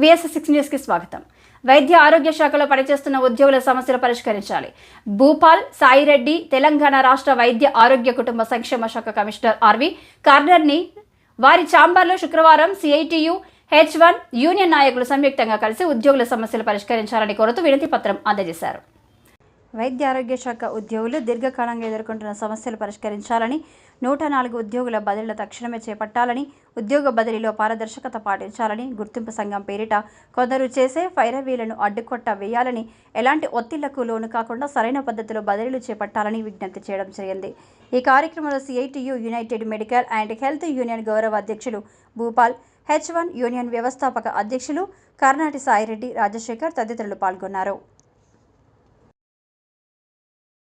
VS six న్యూస్కి స్వాగతం. వైద్య ఆరోగ్య శాఖలో పనిచేస్తున్న ఉద్యోగుల సమస్యలు పరిష్కరించాలి. భూపాల్ సాయిరెడ్డి తెలంగాణ రాష్ట్ర వైద్య ఆరోగ్య కుటుంబ సంక్షేమ శాఖ కమిషనర్ ఆర్వి కార్నర్ని వారి ఛాంబర్లో శుక్రవారం సిఐటియు హెచ్ వన్ యూనియన్ నాయకులు సంయుక్తంగా కలిసి ఉద్యోగుల సమస్యలు పరిష్కరించాలని కోరుతూ వినతి పత్రం అందజేశారు. వైద్య ఆరోగ్య శాఖ ఉద్యోగులు దీర్ఘకాలంగా ఎదుర్కొంటున్న సమస్యలు పరిష్కరించాలని నూట నాలుగు ఉద్యోగుల బదిలీల తక్షణమే చేపట్టాలని ఉద్యోగ బదిలీలో పారదర్శకత పాటించాలని గుర్తింపు సంఘం పేరిట కొందరు చేసే ఫైరవీలను అడ్డుకొట్ట వేయాలని ఎలాంటి ఒత్తిళ్ళకు లోను కాకుండా సరైన పద్ధతిలో బదిలీలు చేపట్టాలని విజ్ఞప్తి చేయడం జరిగింది. ఈ కార్యక్రమంలో CITU united medical and health union గౌరవ అధ్యక్షులు భూపాల్ హెచ్ వన్ యూనియన్ వ్యవస్థాపక అధ్యక్షులు కర్నాటి సాయిరెడ్డి రాజశేఖర్ తదితరులు పాల్గొన్నారు.